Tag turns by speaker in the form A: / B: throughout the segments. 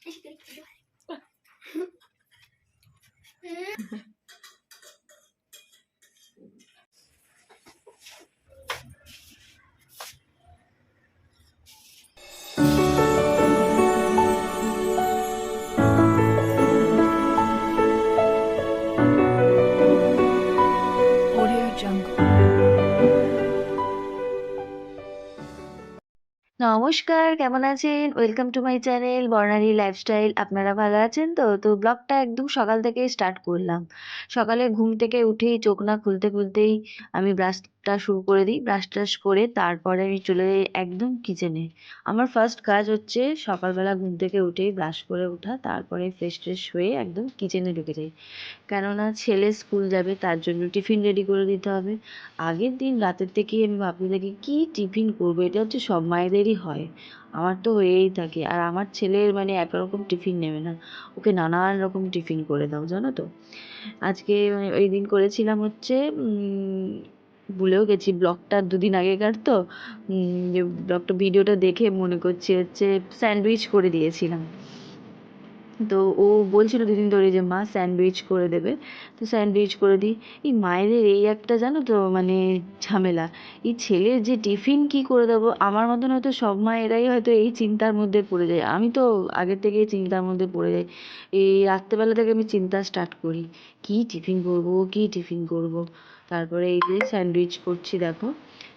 A: Teşekkür ederim.
B: নমস্কার, কেমন আছেন? Welcome to my channel Barnali lifestyle আপনারা ভালো আছেন তো? তো ব্লগটা একদম সকাল থেকে স্টার্ট করলাম। সকালে ঘুম থেকে উঠেই চোখ না খুলতে খুলতেই আমি ব্রাশটা শুরু করে দিই, ব্রাশ ট্রাশ করে তারপরে আমি চলে যাই একদম কিচেনে আমার ফার্স্ট কাজ হচ্ছে সকালবেলা ঘুম থেকে উঠেই ব্রাশ করে ওঠা, তারপরে ফ্রেশ ট্রেশ হয়ে একদম কিচেনে ঢুকে যাই। কেননা ছেলে স্কুল যাবে, তার জন্য টিফিন রেডি করে দিতে হবে। আগের দিন রাতের থেকেই আমি ভাবতে থাকি, কী টিফিন করব? এটা হচ্ছে সব মায়েদেরই হয়। আমার তো হয়েই থাকে। আর আমার ছেলের মানে একরকম টিফিন নেবে না। ওকে নানান রকম টিফিন করে দাও, জানো তো? আজকে মানে ওই দিন করেছিলাম হচ্ছে ভুলেও গেছি। ব্লগটা দুদিন আগেকার তো। ব্লগটা, ভিডিওটা দেখে মনে করছি হচ্ছে স্যান্ডউইচ করে দিয়েছিলাম। তো ও বলছিল দুদিন ধরে যে, মা, স্যান্ডউইচ করে দেবে। তো স্যান্ডউইচ করে দিই। এই মায়েদের এই একটা জানো তো মানে ঝামেলা। এই ছেলের যে টিফিন কি করে দেবো? আমার মতন হয়তো সব মায়েরাই হয়তো এই চিন্তার মধ্যে পড়ে যায়। আমি তো আগের থেকেই চিন্তার মধ্যে পড়ে যাই। এই রাত্রেবেলা থেকে আমি চিন্তা স্টার্ট করি। কি টিফিন করব? কি টিফিন করব? তারপরে এই যে স্যান্ডউইচ করছি, দেখো।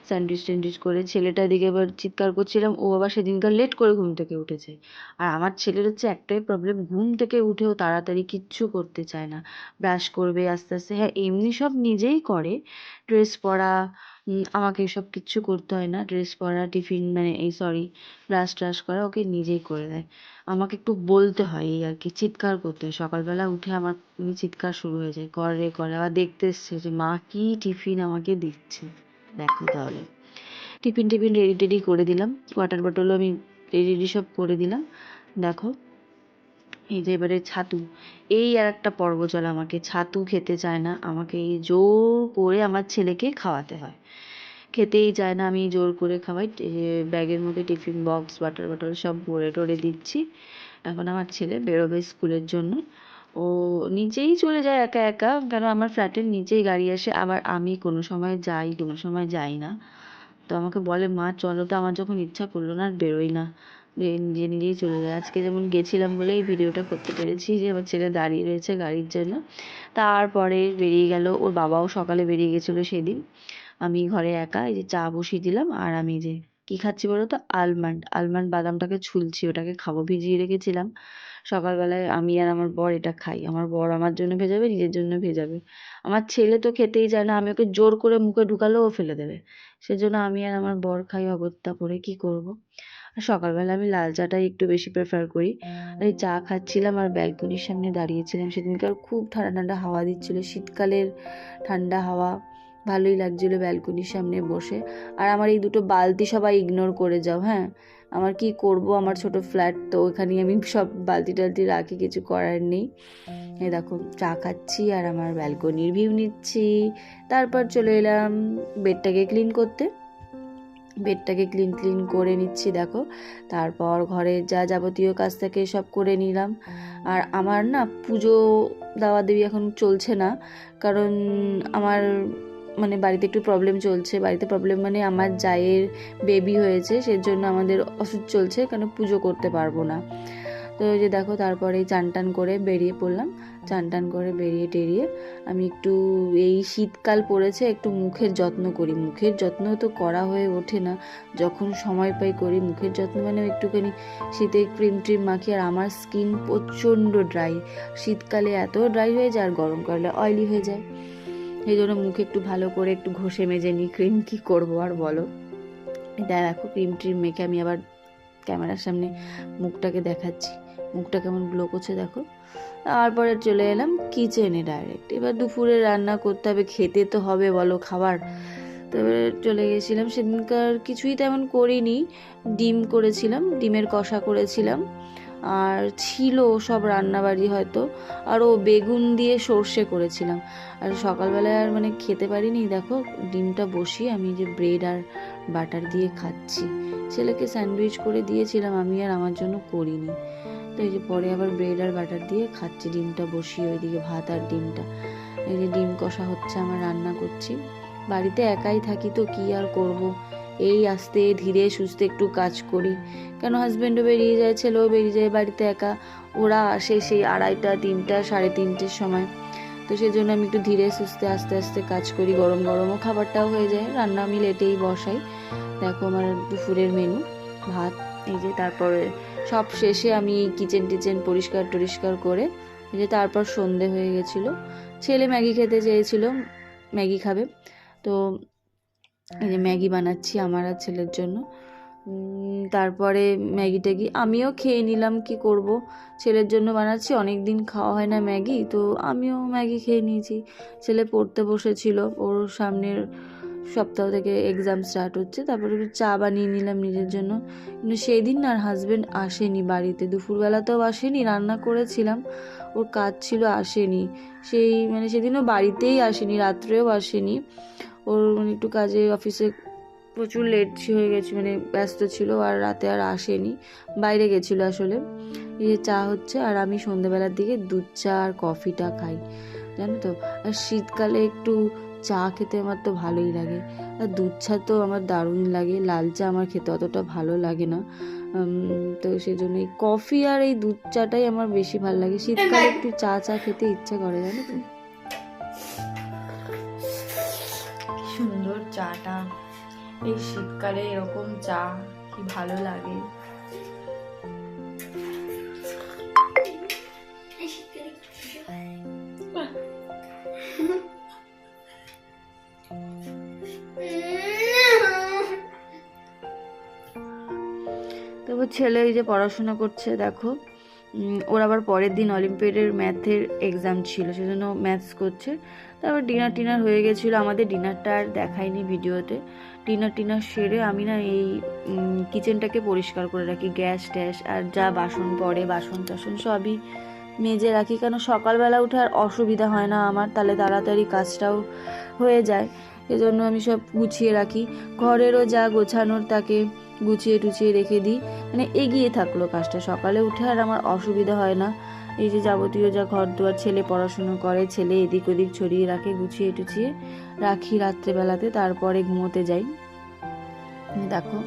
B: স্যান্ডউইচ ট্যান্ডউইচ করে ছেলেটার দিকে এবার চিৎকার করছিলাম, ও আবার সেদিনকার লেট করে ঘুম থেকে উঠেছে। আর আমার ছেলের হচ্ছে একটাই প্রবলেম ঘুম থেকে উঠেও তাড়াতাড়ি কিচ্ছু করতে চায় না। ব্রাশ করবে আস্তে আস্তে হ্যাঁ এমনি সব নিজেই করে। ড্রেস পরা আমাকে এসব কিচ্ছু করতে হয় না। ড্রেস পরা টিফিন মানে এই সরি ব্রাশ ট্রাশ করা ওকে নিজেই করে দেয়। আমাকে একটু বলতে হয় এই আর কি, চিৎকার করতে হয়। সকালবেলা উঠে আমার উম চিৎকার শুরু হয়ে যায়, কর করে। আবার দেখতে এসছে যে, মা, কি টিফিন আমাকে দিচ্ছে? দেখো তাহলে। টিফিন টিফিন রেডি টেডি করে দিলাম। ওয়াটার বটলও আমি রেডি রেডি সব করে দিলাম। দেখো। এই যে এবারে ছাতু। এই আর একটা পর্ব চলে আমাকে, ছাতু খেতে চায় না। আমাকে এই জোর করে আমার ছেলেকে খাওয়াতে হয়। খেতেই চায় না, আমি জোর করে খাওয়াই। ব্যাগের মধ্যে টিফিন বক্স, বাটার বটল সব ভরে টরে দিচ্ছি। এখন আমার ছেলে বেরোবে স্কুলের জন্য। ও নিজেই চলে যায় একা একা, কেন আমার ফ্ল্যাটের নিচেই গাড়ি আসে। আবার আমি কোনো সময় যাই, কোনো সময় যাই না। তো আমাকে বলে, মা, চলো। তো আমার যখন ইচ্ছা করল না, আর বেরোই না। নিজে নিজেই চলে যায়। আজকে যেমন গেছিলাম বলে এই ভিডিওটা করতে পেরেছি যে আমার ছেলে দাঁড়িয়ে রয়েছে গাড়ির জন্য। তারপরে বেরিয়ে গেল, ওর বাবাও সকালে বেরিয়ে গেছিল সেদিন। আমি ঘরে একা এই যে চা বসিয়ে দিলাম আর আমি যে কি খাচ্ছি বলো তো? আলমন্ড। আলমন্ড বাদামটাকে ছুলছি, ওটাকে খাব ভিজিয়ে রেখেছিলাম। সকালবেলায় আমি আর আমার বর এটা খাই। আমার বর আমার জন্য ভেজাবে, নিজের জন্য ভেজাবে। আমার ছেলে তো খেতেই চায় না, আমি ওকে জোর করে মুখে ঢুকালেও ফেলে দেবে। সেজন্য আমি আর আমার বর খাই অগত্যা করে কি করব? সকালবেলা আমি লাল চাটাই একটু বেশি প্রেফার করি। আর এই চা খাচ্ছিলাম আর ব্যালকনির সামনে দাঁড়িয়েছিলাম। সেদিনকার খুব ঠান্ডা ঠান্ডা হাওয়া দিচ্ছিল। শীতকালের ঠান্ডা হাওয়া ভালোই লাগছিল ব্যালকনির সামনে বসে। আর আমার এই দুটো বালতি সবাই ইগনোর করে যাও হ্যাঁ? আমার কি করব? আমার ছোট ফ্ল্যাট তো ওখানে আমি সব বালতি টালতি রাখি কিছু করার নেই। এই দেখো চা খাচ্ছি আর আমার ব্যালকনির ভিউ নিচ্ছি। তারপর চলে এলাম বেডটাকে ক্লিন করতে। বেডটাকে ক্লিন ক্লিন করে নিচ্ছি, দেখো। তারপর ঘরের যা যাবতীয় কাজ থাকে সব করে নিলাম। আর আমার না পুজো দাওয়া দেবী এখন চলছে না, কারণ আমার মানে বাড়িতে একটু প্রবলেম চলছে। বাড়িতে প্রবলেম মানে আমার জায়ের বেবি হয়েছে, সেজন্য আমাদের অসুখ চলছে, কেন পুজো করতে পারব না। তো ওই যে দেখো, তারপরে চান টান করে বেরিয়ে পড়লাম। চান টান করে বেরিয়ে টেরিয়ে আমি একটু এই শীতকাল পড়েছে, একটু মুখের যত্ন করি। মুখের যত্ন তো করা হয়ে ওঠে না। যখন সময় পাই করি, মুখের যত্ন মানে একটুখানি শীতে ক্রিম ট্রিম মাখি আর আমার স্কিন প্রচণ্ড ড্রাই। শীতকালে এত ড্রাই হয়ে যায়, আর গরমকালে অয়েলি হয়ে যায়। সেই জন্য মুখে একটু ভালো করে একটু ঘষে মেজে নিই, ক্রিম কী করব আর বলো? দেখো, ক্রিম ট্রিম মেখে আমি আবার ক্যামেরার সামনে মুখটাকে দেখাচ্ছি। মুখটা কেমন গ্লো করছে দেখো। তারপরে চলে এলাম কিচেনে ডাইরেক্ট এবার দুপুরে রান্না করতে হবে, খেতে তো হবে, বলো খাবার। তবে চলে গেছিলাম, সেদিনকার কিছুই তেমন করিনি। ডিম করেছিলাম, ডিমের কষা করেছিলাম। আর ছিল সব রান্নাবাড়ি হয়তো। আর ও বেগুন দিয়ে সর্ষে করেছিলাম। আর সকালবেলায় আর মানে খেতে পারিনি। দেখো, ডিমটা বসিয়ে আমি যে ব্রেড আর বাটার দিয়ে খাচ্ছি। ছেলেকে স্যান্ডউইচ করে দিয়েছিলাম, আমি আর আমার জন্য করিনি। তো এই যে পরে আবার ব্রেড আর বাটার দিয়ে খাচ্ছি। ডিমটা বসিয়ে ওইদিকে ভাত আর ডিমটা। এই যে ডিম কষা হচ্ছে, আমার রান্না করছি। বাড়িতে একাই থাকি তো কি আর করব? এই আস্তে ধীরে সুস্থে একটু কাজ করি। কেন হাজব্যান্ডও বেরিয়ে যায়, ছেলেও বেরিয়ে যায় বাড়িতে একা? ওরা আসে সেই আড়াইটা, তিনটা, সাড়ে তিনটের সময়। তো সেই জন্য আমি একটু ধীরে সুস্থে আস্তে আস্তে কাজ করি। গরম গরমও খাবারটাও হয়ে যায়। রান্না আমি লেটেই বসাই। দেখো আমার দুপুরের মেনু ভাত, এই যে তারপরে সব শেষে আমি কিচেন টিচেন পরিষ্কার টরিষ্কার করে যে তারপর সন্ধে হয়ে গেছিল। ছেলে ম্যাগি খেতে চেয়েছিল, ম্যাগি খাবে। তো এই যে ম্যাগি বানাচ্ছি আমার আর ছেলের জন্য। তারপরে ম্যাগি ট্যাগি আমিও খেয়ে নিলাম, কি করব? ছেলের জন্য বানাচ্ছি অনেক দিন খাওয়া হয় না ম্যাগি, তো আমিও ম্যাগি খেয়ে নিয়েছি। ছেলে পড়তে বসেছিল, ওর সামনের সপ্তাহ থেকে এক্সাম স্টার্ট হচ্ছে, তারপরে একটু চা বানিয়ে নিলাম নিজের জন্য। কিন্তু সেই দিন আর হাজব্যান্ড আসেনি বাড়িতে, দুপুরবেলাতেও আসেনি, রান্না করেছিলাম, ওর কাজ ছিল আসেনি। সেই মানে সেদিনও বাড়িতেই আসেনি, রাত্রেও আসেনি। ওর মানে একটু কাজে অফিসে প্রচুর লেট হয়ে গেছে মানে ব্যস্ত ছিল, আর রাতে আর আসেনি, বাইরে গেছিল আসলে। এই চা হচ্ছে, আর আমি সন্ধ্যেবেলার দিকে দুধ চা আর কফিটা খাই, জানো তো? আর শীতকালে একটু চা খেতে আমার তো ভালোই লাগে। আর দুধ চা তো আমার দারুণ লাগে। লাল চা আমার খেতে অতটা ভালো লাগে না। তো সেই জন্য এই কফি আর এই দুধ চাটাই আমার বেশি ভালো লাগে। শীতকালে একটু চা চা খেতে ইচ্ছা করে, জানো তো।
A: সুন্দর চাটা। এই শীতকালে এরকম চা কি ভালো লাগে।
B: তবু ছেলে এই যে পড়াশোনা করছে, দেখো। ওর আবার পরের দিন অলিম্পিয়াডের ম্যাথের এক্সাম ছিল, সেজন্য ম্যাথস করছে। তারপর ডিনার টিনার হয়ে গেছিল, আমাদের ডিনারটা আর দেখায়নি ভিডিওতে। ডিনার টিনার সেরে আমি না এই কিচেনটাকে পরিষ্কার করে রাখি, গ্যাস ট্যাস আর যা বাসন পড়ে, বাসন টাসন সবই মেজে রাখি। কেন সকালবেলা উঠে আর অসুবিধা হয় না আমার, তাহলে তাড়াতাড়ি কাজটাও হয়ে যায়। এজন্য আমি সব গুছিয়ে রাখি। ঘরেরও যা গোছানোর তাকে গুছিয়ে টুছিয়ে রেখে দিই। মানে এগিয়ে থাকল কাজটা। সকালে উঠে আর আমার অসুবিধা হয় না। এই যে যাবতীয় যা ঘর দুয়ার ছেলে পড়াশুনো করে, ছেলে এদিক ওদিক ছড়িয়ে রাখে, গুছিয়ে টুছিয়ে রাখি রাত্রেবেলাতে, তারপরে ঘুমোতে যাই। দেখো,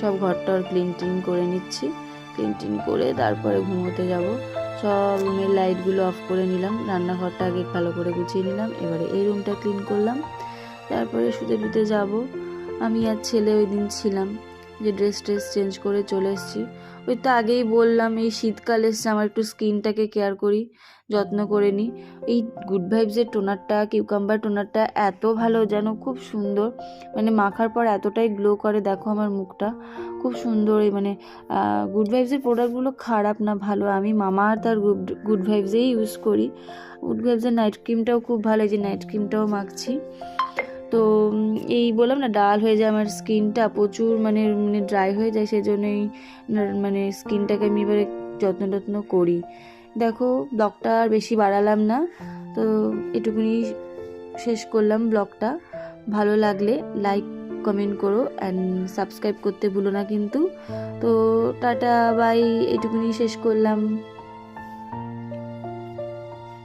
B: সব ঘরটর ক্লিন টিন করে নিচ্ছি। ক্লিন টিন করে তারপরে ঘুমোতে যাব। সব রুমের লাইটগুলো অফ করে নিলাম। রান্নাঘরটা আগে ভালো করে গুছিয়ে নিলাম। এবারে এই রুমটা ক্লিন করলাম। তারপরে শুতে শুতে যাব। আমি আর ছেলে ওই দিন ছিলাম, যে ড্রেস ট্রেস চেঞ্জ করে চলে এসেছি। ওই তো আগেই বললাম, এই শীতকাল এসছে, আমার একটু স্কিনটাকে কেয়ার করি, যত্ন করে নিই। এই গুড ভাইবসের টোনারটা কিউকাম্বার টোনারটা এত ভালো যেন, খুব সুন্দর। মানে মাখার পর এতটাই গ্লো করে, দেখো আমার মুখটা। খুব সুন্দর এই মানে গুড ভাইবসের প্রোডাক্টগুলো খারাপ না, ভালো। আমি মামা আর তার গুড গুড ভাইবসেই ইউজ করি। গুড ভাইবসের নাইট ক্রিমটাও খুব ভালো, এই যে নাইট ক্রিমটাও মাখছি। তো এই বললাম না, ডাল হয়ে যায় আমার স্কিনটা, প্রচুর মানে মানে ড্রাই হয়ে যায় সেই জন্যই মানে স্কিনটাকে আমি এবারে যত্ন টত্ন করি। দেখো, ব্লগটা আর বেশি বাড়ালাম না, তো এটুকুনি শেষ করলাম ব্লগটা। ভালো লাগলে লাইক কমেন্ট করো অ্যান্ড সাবস্ক্রাইব করতে ভুলো না কিন্তু। তো, টাটা বাই এটুকুনি শেষ করলাম।